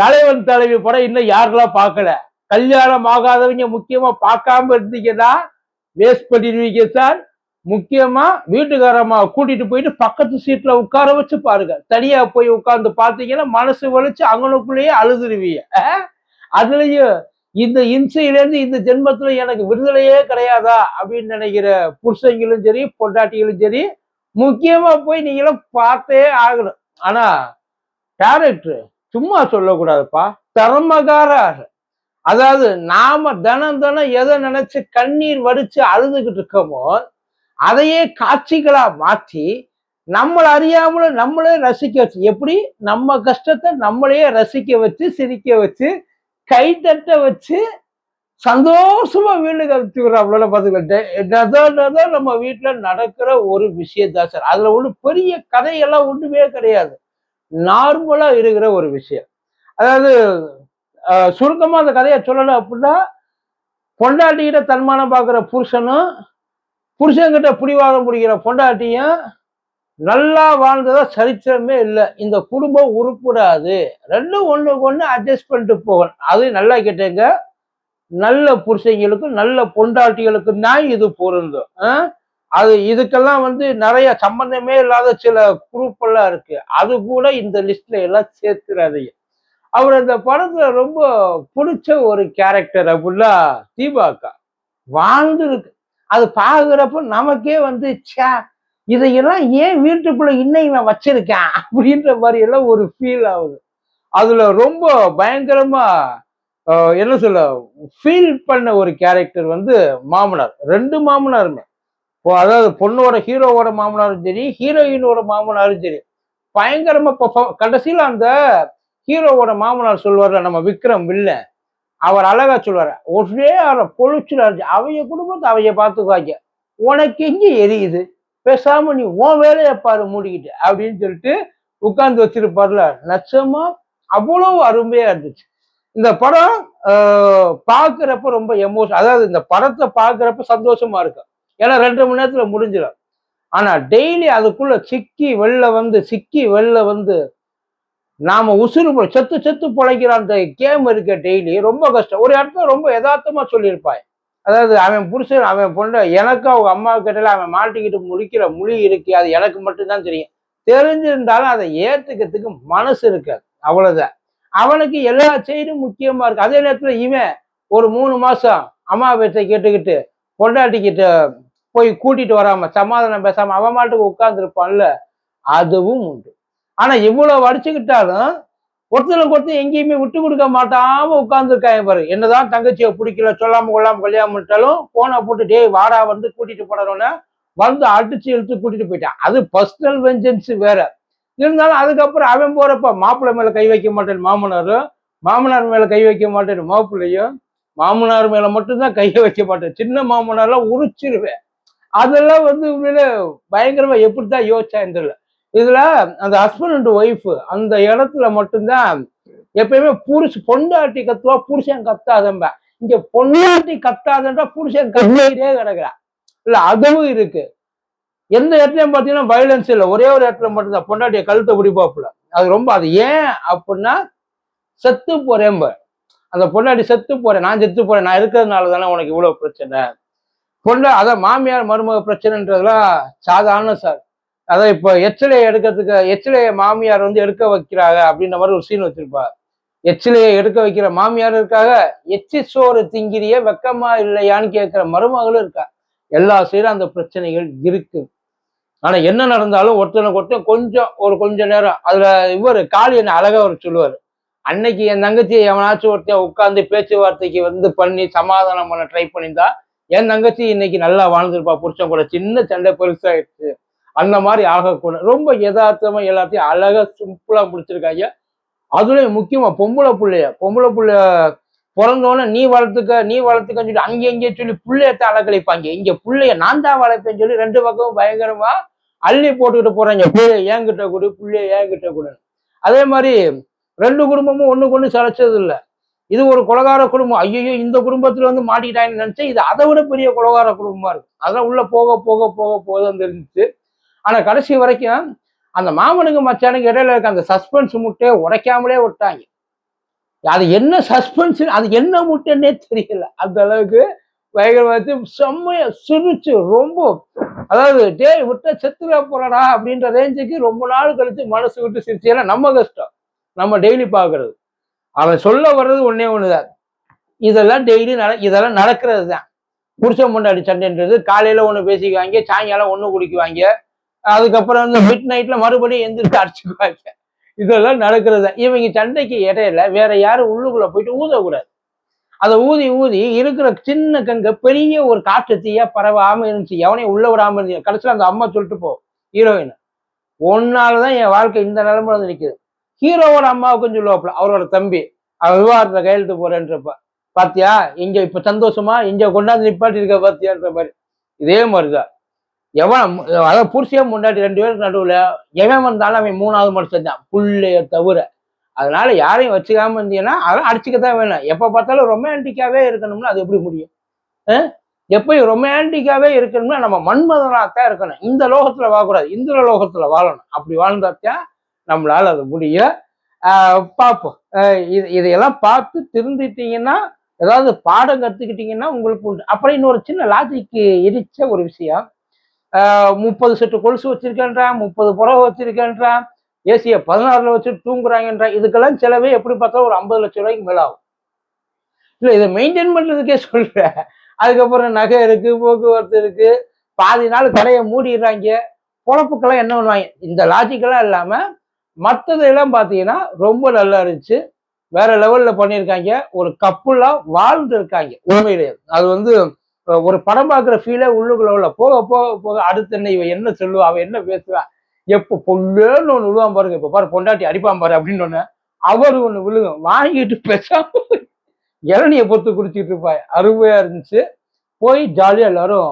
தலைவன் தலைவி படம் இன்னும் யாரெல்லாம் பார்க்கல? கல்யாணம் ஆகாதவங்க முக்கியமா பார்க்காம இருந்தீங்கன்னா வேஸ்ட் பண்ணிடுவீங்க சார் முக்கியமா வீட்டுக்காரமா கூட்டிட்டு போயிட்டு பக்கத்து சீட்ல உட்கார வச்சு பாருங்க. தனியா போய் உட்கார்ந்து பார்த்தீங்கன்னா மனசு வலிச்சு அங்கனுக்குள்ளேயே அழுதுருவீங்க. அதுலயும் இந்த இம்சையிலேருந்து இந்த ஜென்மத்துல எனக்கு விடுதலையே கிடையாதா அப்படின்னு நினைக்கிற புருஷங்களும் சரி பொண்டாட்டிகளும் சரி முக்கியமா போய் நீங்களும் பார்த்தே ஆகணும். ஆனா கேரக்டர் சும்மா சொல்லக்கூடாதுப்பா. தர்மகாரர். அதாவது நாம தினம் தினம் எதை நினைச்சு கண்ணீர் வடிச்சு அழுதுகிட்டு இருக்கோமோ அதையே காட்சிகளா மாற்றி நம்மளை அறியாமல நம்மளே ரசிக்க வச்சு எப்படி? நம்ம கஷ்டத்தை நம்மளையே ரசிக்க வச்சு சிரிக்க வச்சு கை தட்ட வச்சு சந்தோஷமா வீடு கழிச்சுக்கிறாங்கள பார்த்துக்கிட்டேன் நம்ம வீட்டுல நடக்கிற ஒரு விஷயம் சார். அதுல ஒண்ணு பெரிய கதையெல்லாம் ஒண்ணுமே கிடையாது. நார்மலா இருக்கிற ஒரு விஷயம். அதாவது சுருக்கமாக சுருக்கமா அந்த கதையை சொல்லலை அப்படின்னா பொண்டாட்டிகிட்ட தன்மானம் பார்க்குற புருஷனும் புருஷன்கிட்ட பிடிவாதம் பிடிக்கிற பொண்டாட்டியும் நல்லா வாழ்ந்ததா சரித்திரமே இல்லை. இந்த குடும்பம் உருப்படாது. ரெண்டும் ஒன்றுக்கு ஒன்று அட்ஜஸ்ட் பண்ணிட்டு போகணும். அது நல்லா கேட்டேங்க. நல்ல புருஷங்களுக்கும் நல்ல பொண்டாட்டிகளுக்கும் தான் இது பொருந்தும். ஆ? அது இதுக்கெல்லாம் வந்து நிறைய சம்பந்தமே இல்லாத சில குரூப் எல்லாம் இருக்கு. அது கூட இந்த லிஸ்ட்ல எல்லாம் சேர்த்துறாதீங்க. அவர் அந்த படத்துல ரொம்ப பிடிச்ச ஒரு கேரக்டர் அப்படின்னா தீபாக்கா வாழ்ந்துருக்கு. அது பாக்குறப்ப நமக்கே வந்து சே இதையெல்லாம் ஏன் வீட்டுக்குள்ள இன்னும் இவன் வச்சிருக்கேன் அப்படின்ற மாதிரி எல்லாம் ஒரு ஃபீல் ஆகுது. அதுல ரொம்ப பயங்கரமா என்ன சொல்ல ஃபீல் பண்ண ஒரு கேரக்டர் வந்து மாமனார். ரெண்டு மாமனாருமே. அதாவது பொண்ணோட ஹீரோவோட மாமனாரும் சரி ஹீரோயினோட மாமனாரும் சரி. பயங்கரமா பர்ஃபார்ம் கடைசியில் அந்த ஹீரோவோட மாமனார் சொல்லுவார்ல நம்ம விக்ரம் வில்லன் அவர் அழகா சொல்லுவார் ஒரே அவரை பொழிச்சுல அவைய குடும்பத்தை அவைய பார்த்துக்காங்க உனக்கு எங்க எரியுது? பேசாம நீ உன் வேலையை பாரு மூடிக்கிட்டு அப்படின்னு சொல்லிட்டு உட்கார்ந்து வச்சிருப்பார்ல. நச்சமா அவ்வளவு அருமையா இருந்துச்சு. இந்த படம் பார்க்குறப்ப ரொம்ப எமோஷன் அதாவது இந்த படத்தை பார்க்குறப்ப சந்தோஷமா இருக்கும். ஏன்னா ரெண்டு மணி நேரத்தில் முடிஞ்சிடும் ஆனால் டெய்லி அதுக்குள்ள சிக்கி வெளில வந்து சிக்கி வெளில வந்து நாம உசுறு பொ- செத்து செத்து பிழைக்கிற அந்த கேம் இருக்க டெய்லி ரொம்ப கஷ்டம். ஒரு இடத்துல ரொம்ப யதார்த்தமாக சொல்லியிருப்பாய். அதாவது அவன் புருஷன் அவன் பொண்ணு எனக்கு அவங்க அம்மா கிட்டல அவன் மாட்டிக்கிட்டு முழிக்கிற மொழி இருக்கு அது எனக்கு மட்டும்தான் தெரியும். தெரிஞ்சிருந்தாலும் அதை ஏற்றுக்கிறதுக்கு மனசு இருக்காது. அவ்வளோதான் அவனுக்கு எல்லா செய்தியும் முக்கியமாக இருக்கு. அதே நேரத்தில் இவன் ஒரு மூணு மாதம் அம்மா பேச்சை கேட்டுக்கிட்டு பொண்டாட்டிக்கிட்ட போய் கூட்டிட்டு வராம சமாதானம் பேசாம அவன் மாட்டுக்கு உட்கார்ந்துருப்பான்ல அதுவும் உண்டு. ஆனா இவ்வளவு அடிச்சுக்கிட்டாலும் ஒருத்தனுக்கு ஒருத்தர் எங்கேயுமே விட்டு கொடுக்க மாட்டாம உட்கார்ந்துருக்காங்க பாரு. என்னதான் தங்கச்சியை பிடிக்கல சொல்லாம கொள்ளாம கல்யாணம் பண்ணிட்டாலும் போனை போட்டு டேய் வாடா வந்து கூட்டிட்டு போனோன்னே வந்து அடிச்சு இழுத்து கூட்டிட்டு போயிட்டான். அது பர்சனல் வெஞ்சன்ஸ் வேற. இருந்தாலும் அதுக்கப்புறம் அவன் போறப்ப மாப்பிள்ளை மேல கை வைக்க மாட்டேன் மாமனாரும் மாமனார் மேல கை வைக்க மாட்டேன் மாப்பிள்ளையும் மாமனார் மேல மட்டும்தான் கையை வைக்க மாட்டேன். சின்ன மாமனார்லாம் உரிச்சிருவேன். அதெல்லாம் வந்து உண்மையில பயங்கரமா எப்படித்தான் யோசிச்சான்னு தெரியல. இதுல அந்த ஹஸ்பண்ட் அண்ட் ஒய்ஃப் அந்த இடத்துல மட்டும்தான் எப்பயுமே புருஷ் பொண்டாட்டி கத்துவா புருஷன் கத்தாதம்ப. இங்க பொண்டாட்டி கத்தாதன்றா புருஷன் கத்திக்கிட்டே கிடக்குறா இல்ல அதுவும் இருக்கு. எந்த இடத்துலயும் பாத்தீங்கன்னா வயலன்ஸ் இல்லை. ஒரே ஒரு இடத்துல மட்டும்தான். பொண்டாட்டிய கழுத்தை பிடிப்பாப்புல. அது ரொம்ப அது ஏன் அப்படின்னா செத்து போறேன் அந்த பொண்டாட்டி செத்து போறேன். நான் செத்து போறேன். நான் இருக்கிறதுனால தானே உனக்கு இவ்வளவு பிரச்சனை? பொண்ணு அதான் மாமியார் மருமக பிரச்சனைன்றதுலாம் சாதாரண சார். அதான் இப்போ எச்சிலையை எடுக்கிறதுக்கு எச்சிலையை மாமியார் வந்து எடுக்க வைக்கிறாங்க அப்படின்ற மாதிரி ஒரு சீன் வச்சிருப்பார். எச்சிலையை எடுக்க வைக்கிற மாமியார் இருக்காங்க எச்சி சோறு திங்கிறிய வெக்கமா இல்லையான்னு கேட்கிற மருமகளும் இருக்கா? எல்லா சைடும் அந்த பிரச்சனைகள் இருக்கு. ஆனா என்ன நடந்தாலும் ஒருத்தனை ஒருத்தன் கொஞ்சம் ஒரு கொஞ்ச நேரம் அதுல இவர் காளி என்ன அழகா அவர் சொல்லுவார். அன்னைக்கு என் தங்கச்சி எவனாச்சும் ஒருத்தன் உட்காந்து பேச்சுவார்த்தைக்கு வந்து பண்ணி சமாதானம் பண்ண ட்ரை பண்ணியிருந்தா என் தங்கச்சி இன்னைக்கு நல்லா வாழ்ந்துருப்பா. புருஷன் கூட சின்ன சண்டை பெருசாயிடுச்சு. அந்த மாதிரி ஆகக்கூடாது ரொம்ப யதார்த்தமா எல்லாத்தையும் அழகா சிம்பிளா முடிச்சிருக்காங்க. அதுலயும் முக்கியமா பொம்பளை பிள்ளைய பொம்பளை பிள்ளைய பிறந்தோன்னே நீ வளர்த்துக்க நீ வளர்த்துக்கன்னு சொல்லி அங்கே இங்கே சொல்லி பிள்ளையத்தை அலக்கழிப்பாங்க. இங்க புள்ளைய நான் தான் வளர்ப்பேன்னு சொல்லி ரெண்டு பக்கமும் பயங்கரமா அள்ளி போட்டுக்கிட்டு போறாங்க. புள்ளைய ஏங்கிட்ட கொடு பிள்ளைய ஏங்கிட்ட கொடு அதே மாதிரி ரெண்டு குடும்பமும் ஒண்ணுக்கு ஒண்ணு சளைச்சது இல்லை இது ஒரு கொலகார குடும்பம். ஐயோ இந்த குடும்பத்துல வந்து மாட்டிக்கிட்டாங்கன்னு நினைச்சேன் இது அதை விட பெரிய கொலகார குடும்பமா இருக்கு அதெல்லாம் உள்ள போக போக போக போக தான் தெரிஞ்சிச்சு. ஆனா கடைசி வரைக்கும் அந்த மாமனுக்கு மச்சானுக்கு இடையில இருக்க அந்த சஸ்பென்ஸ் முட்டையை உடைக்காமலே விட்டாங்க. அது என்ன சஸ்பென்ஸ் அது என்ன முட்டைன்னே தெரியல. அந்த அளவுக்கு பயங்கரமாச்சு செம்மைய சிரிச்சு ரொம்ப அதாவது டே விட்ட செத்துக்க போறடா அப்படின்ற ரேஞ்சுக்கு ரொம்ப நாள் கழிச்சு மனசு விட்டு சிரிச்சு. ஏன்னா நம்ம கஷ்டம். நம்ம டெய்லி பாக்குறது அவன் சொல்ல வர்றது ஒண்ணே ஒண்ணுதான். இதெல்லாம் டெய்லி நட இதெல்லாம் நடக்கிறது தான் புருஷன் முன்னாடி சண்டைன்றது காலையில ஒண்ணு பேசிக்குவாங்க சாயங்காலம் ஒண்ணு குடிக்குவாங்க. அதுக்கப்புறம் வந்து மிட் நைட்ல மறுபடியும் எந்திரிச்சு அடிச்சுக்குவாங்க. இதெல்லாம் நடக்கிறது தான் இவங்க சண்டைக்கு இடையில வேற யாரும் உள்ளுக்குள்ள போயிட்டு ஊதக்கூடாது. அதை ஊதி ஊதி இருக்கிற சின்ன கங்க பெரிய ஒரு காற்று தீயா பரவாம இருந்துச்சு. எவனையும் உள்ள விடாம இருந்துச்சு. கடைசியில் அந்த அம்மா சொல்லிட்டு போ ஹீரோயின் ஒன்னாலதான் என் வாழ்க்கை இந்த நிலைமை வந்து நிக்குது. ஹீரோவோட அம்மாவுக்கும் சொல்லுவாப்புல அவரோட தம்பி. அவன் விவாதத்துல கையெழுத்து போறேன்றப்ப பாத்தியா? இங்க இப்ப சந்தோஷமா இங்க கொண்டாந்து நிப்பாட்டி இருக்க பாத்தியான்ற மாதிரி. இதே மாதிரிதான். எவன் அதாவது புருஷியா முன்னாடி ரெண்டு பேருக்கு நடுவுல எவன் வந்தாலும் அவன் மூணாவது மனுஷன் தான். புள்ளைய தவிர. அதனால யாரையும் வச்சுக்காம இருந்தீங்கன்னா அதான் அடிச்சுக்கத்தான் வேணும். எப்ப பார்த்தாலும் ரொமான்டிக்காவே இருக்கணும்னா அது எப்படி முடியும்? எப்பயும் ரொமான்டிக்காவே இருக்கணும்னா நம்ம மன்மதனாத்தான் இருக்கணும். இந்த லோகத்துல வாழக்கூடாது. இந்த லோகத்துல வாழணும். அப்படி வாழ்ந்தாத்தான் நம்மளால அது முடியும் பார்ப்போம் இது இதையெல்லாம் பார்த்து திருந்திட்டீங்கன்னா ஏதாவது பாடம் கற்றுக்கிட்டீங்கன்னா உங்களுக்கு உண்டு. அப்புறம் இன்னொரு சின்ன லாஜிக்கு எரிச்ச ஒரு விஷயம். முப்பது செட்டு கொலுசு வச்சிருக்கேன்றான் முப்பது புறவை வச்சிருக்கேன்றான் ஏசியை பதினாறுல வச்சுட்டு தூங்குறாங்கன்றான் இதுக்கெல்லாம் செலவே எப்படி பார்த்தா ஒரு ஐம்பது லட்சம் ரூபாய்க்கு மேலே ஆகும். இல்லை இதை மெயின்டைன் பண்ணுறதுக்கே சொல்கிறேன் அதுக்கப்புறம் நகை இருக்குது போக்குவரத்து இருக்குது பாதி நாள் கடையை மூடிடுறாங்க. பொழப்புக்கெல்லாம் என்ன பண்ணுவாங்க? இந்த லாஜிக்கெல்லாம் இல்லாம மற்றதெல்லாம் பார்த்தீங்கன்னா ரொம்ப நல்லா இருந்துச்சு. வேற லெவல்ல பண்ணியிருக்காங்க ஒரு கப்புலா வாழ்ந்து இருக்காங்க உண்மையிலேயே அது வந்து ஒரு படம் பார்க்குற ஃபீலே உள்ளுக்குள்ள உள்ள. போக போக போக அடுத்து என்ன இவன் என்ன சொல்லுவா அவன் என்ன பேசுவா? எப்போ பொல்லுன்னு ஒன்று விழுவான் பாருங்க. இப்போ பாரு பொண்டாட்டி அடிப்பான் பாரு அப்படின்னு ஒன்று அவர் ஒன்று விழுகும். வாங்கிட்டு பேசாம இளநியை பொறுத்து குடிச்சிட்டு இருப்பாய் அருமையா இருந்துச்சு. போய் ஜாலியாக எல்லாரும்